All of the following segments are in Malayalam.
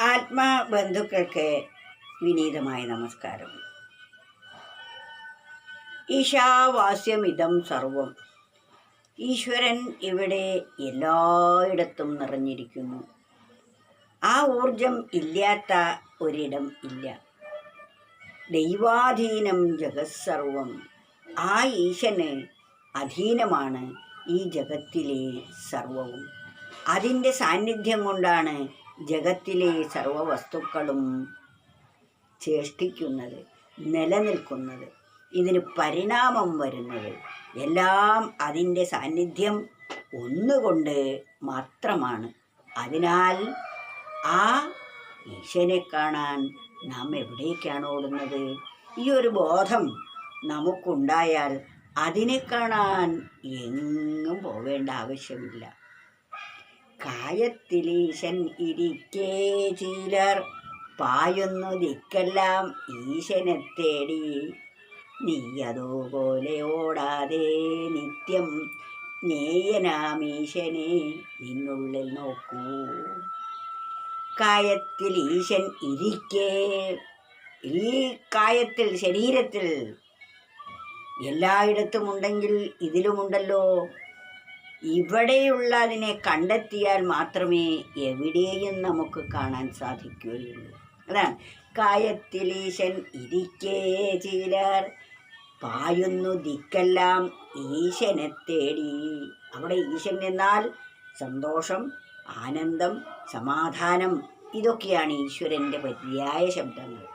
ആത്മബന്ധുക്കൾക്ക് വിനീതമായ നമസ്കാരം. ഈശാവാസ്യമിതം സർവം. ഈശ്വരൻ ഇവിടെ എല്ലായിടത്തും നിറഞ്ഞിരിക്കുന്നു. ആ ഊർജം ഇല്ലാത്ത ഒരിടം ഇല്ല. ദൈവാധീനം ജഗത്സർവം. ആ ഈശന് അധീനമാണ് ഈ ജഗത്തിലെ സർവവും. അതിന്റെ സാന്നിധ്യം കൊണ്ടാണ് ജഗത്തിലെ സർവവസ്തുക്കളും ചേഷ്ടിക്കുന്നത് നിലനിൽക്കുന്നത് ഇതിന് പരിണാമം വരുന്നത് എല്ലാം അതിന്റെ സാന്നിധ്യം ഒന്നുകൊണ്ട് മാത്രമാണ്. അതിനാൽ ആ ഈശ്വനെ കാണാൻ നാം എവിടേക്കാണ് ഓടുന്നത്? ഈ ഒരു ബോധം നമുക്കുണ്ടായാൽ അതിനെ കാണാൻ എങ്ങും പോവേണ്ട ആവശ്യമില്ല. കായത്തിലീശൻ ഇരിക്കേ ചീലർ. പായുന്നു ദിക്കെല്ലാം ഈശനെ തേടി. നീ അതുപോലെ ഓടാതെ നിത്യം നേയനാമീശനെ നിന്നുള്ളിൽ നോക്കൂ. കായത്തിൽ ഈശൻ ഇരിക്കേ. ഈ കായത്തിൽ ശരീരത്തിൽ എല്ലായിടത്തും ഉണ്ടെങ്കിൽ ഇതിലുമുണ്ടല്ലോ ഇവിടെയുള്ളതിനെ കണ്ടെത്തിയാൽ മാത്രമേ എവിടെയും നമുക്ക് കാണാൻ സാധിക്കുകയുള്ളൂ. അതാണ്. കായത്തിലീശൻ ഇരിക്കേ ചിലർ പായുന്നു ദിക്കെല്ലാം ഈശനെ തേടി. അവിടെ ഈശൻ എന്നാൽ സന്തോഷം ആനന്ദം സമാധാനം ഇതൊക്കെയാണ് ഈശ്വരന്റെ പര്യായ ശബ്ദങ്ങൾ.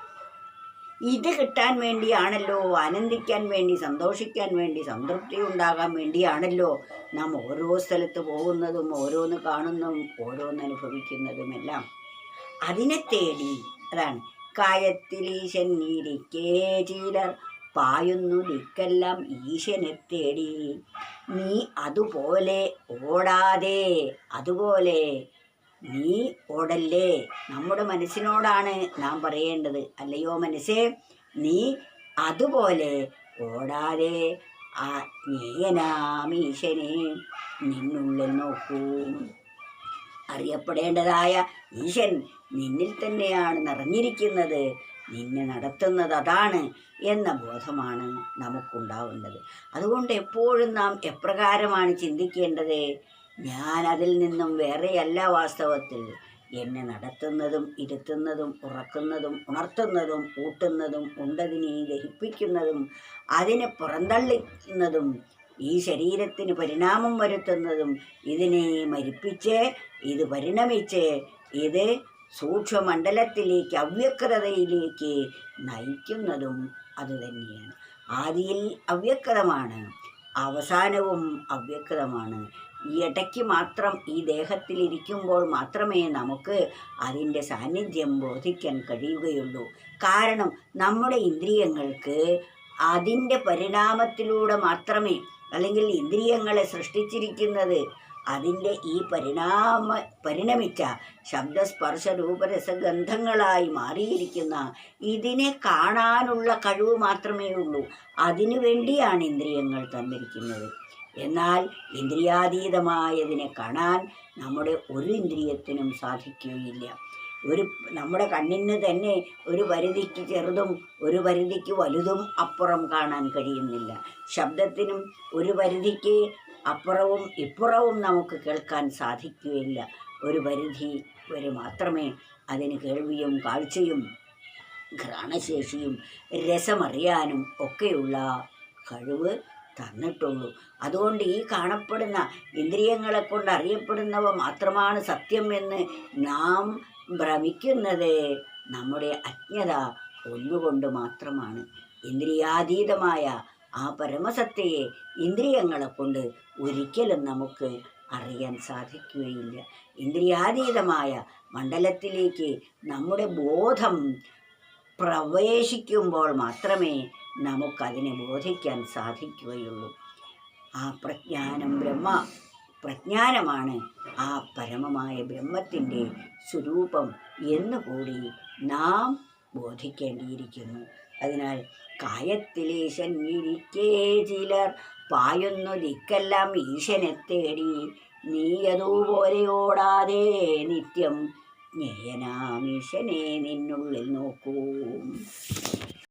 ഇത് കിട്ടാൻ വേണ്ടിയാണല്ലോ ആനന്ദിക്കാൻ വേണ്ടി സന്തോഷിക്കാൻ വേണ്ടി സംതൃപ്തി ഉണ്ടാകാൻ വേണ്ടിയാണല്ലോ നാം ഓരോ സ്ഥലത്ത് പോകുന്നതും ഓരോന്ന് കാണുന്നതും ഓരോന്ന് അനുഭവിക്കുന്നതുമെല്ലാം അതിനെ തേടി അതാണ്. കായത്തിലീശൻ ഇരിക്കേ ചീലർ പായുന്നു ദിക്കെല്ലാം ഈശനെ തേടി. നീ അതുപോലെ ഓടാതെ അതുപോലെ നീ ഓടല്ലേ? നമ്മുടെ മനസ്സിനോടാണ് നാം പറയേണ്ടത്. അല്ലയോ മനസ്സേ? നീ അതുപോലെ ഓടാതെ ആ ജ്ഞേയനാമീശനെ നിന്നുള്ളിൽ നോക്കൂ. അറിയപ്പെടേണ്ടതായ ഈശൻ നിന്നിൽ തന്നെയാണ് നിറഞ്ഞിരിക്കുന്നത്. നിന്നെ നടത്തുന്നത് അതാണ് എന്ന ബോധമാണ് നമുക്കുണ്ടാവേണ്ടത്. അതുകൊണ്ട് എപ്പോഴും നാം എപ്രകാരമാണ് ചിന്തിക്കേണ്ടത്? ഞാൻ അതിൽ നിന്നും വേറെയല്ല വാസ്തവത്തിൽ. എന്നെ നടത്തുന്നതും ഇരുത്തുന്നതും ഉറക്കുന്നതും ഉണർത്തുന്നതും ഊട്ടുന്നതും ഉണ്ടതിനെ ദഹിപ്പിക്കുന്നതും അതിനെ പുറന്തള്ളിക്കുന്നതും ഈ ശരീരത്തിന് പരിണാമം വരുത്തുന്നതും ഇതിനെ മരിപ്പിച്ച് ഇത് പരിണമിച്ച് ഇത് സൂക്ഷ്മമണ്ഡലത്തിലേക്ക് അവ്യക്തതയിലേക്ക് നയിക്കുന്നതും അതുതന്നെയാണ്. ആദിയിൽ അവ്യക്തമാണ്. അവസാനവും അവ്യക്തമാണ്. ഈ ഇടയ്ക്ക് മാത്രം ഈ ദേഹത്തിലിരിക്കുമ്പോൾ മാത്രമേ നമുക്ക് അതിന്റെ സാന്നിധ്യം ബോധിക്കാൻ കഴിയുകയുള്ളൂ. കാരണം നമ്മുടെ ഇന്ദ്രിയങ്ങൾക്ക് അതിന്റെ പരിണാമത്തിലൂടെ മാത്രമേ അല്ലെങ്കിൽ ഇന്ദ്രിയങ്ങളെ സൃഷ്ടിച്ചിരിക്കുന്നത് അതിന്റെ ഈ പരിണാമ പരിണമിച്ച ശബ്ദസ്പർശ രൂപരസഗന്ധങ്ങളായി മാറിയിരിക്കുന്ന ഇതിനെ കാണാനുള്ള കഴിവ് മാത്രമേ ഉള്ളൂ. അതിനു വേണ്ടിയാണ് ഇന്ദ്രിയങ്ങൾ തന്നിരിക്കുന്നത്. എന്നാൽ ഇന്ദ്രിയാതീതമായതിനെ കാണാൻ നമ്മുടെ ഒരു ഇന്ദ്രിയത്തിനും സാധിക്കുകയില്ല. ഒരു നമ്മുടെ കണ്ണിന് തന്നെ ഒരു പരിധിക്ക് ചെറുതും ഒരു പരിധിക്ക് വലുതും അപ്പുറം കാണാൻ കഴിയുന്നില്ല. ശബ്ദത്തിനും ഒരു പരിധിക്ക് അപ്പുറവും ഇപ്പുറവും നമുക്ക് കേൾക്കാൻ സാധിക്കുകയില്ല. ഒരു പരിധി വരെ മാത്രമേ അതിന് കേൾവിയും കാഴ്ചയും ഘ്രാണശേഷിയും രസമറിയാനും ഒക്കെയുള്ള കഴിവ് തന്നിട്ടുള്ളൂ. അതുകൊണ്ട് ഈ കാണപ്പെടുന്ന ഇന്ദ്രിയങ്ങളെ കൊണ്ട് അറിയപ്പെടുന്നവ മാത്രമാണ് സത്യം എന്ന് നാം ഭ്രമിക്കുന്നത്. നമ്മുടെ അജ്ഞത ഒന്നുകൊണ്ട് മാത്രമാണ്. ഇന്ദ്രിയാതീതമായ ആ പരമസത്തയെ ഇന്ദ്രിയങ്ങളെ കൊണ്ട് ഒരിക്കലും നമുക്ക് അറിയാൻ സാധിക്കുകയില്ല. ഇന്ദ്രിയാതീതമായ മണ്ഡലത്തിലേക്ക് നമ്മുടെ ബോധം പ്രവേശിക്കുമ്പോൾ മാത്രമേ നമുക്കതിനെ ബോധിക്കാൻ സാധിക്കുകയുള്ളൂ. ആ പ്രജ്ഞാനം ബ്രഹ്മ പ്രജ്ഞാനമാണ് ആ പരമമായ ബ്രഹ്മത്തിന്റെ സ്വരൂപം എന്നുകൂടി നാം ബോധിക്കേണ്ടിയിരിക്കുന്നു. അതിനാൽ കായത്തിലീശൻ ഇരിക്കേ ചിലർ പായുന്നു ദിക്കെല്ലാം ഈശനെ തേടി നീ അതുപോലെയോടാതെ നിത്യം ഞേയനാമീശനെ നിന്നുള്ളിൽ നോക്കൂ.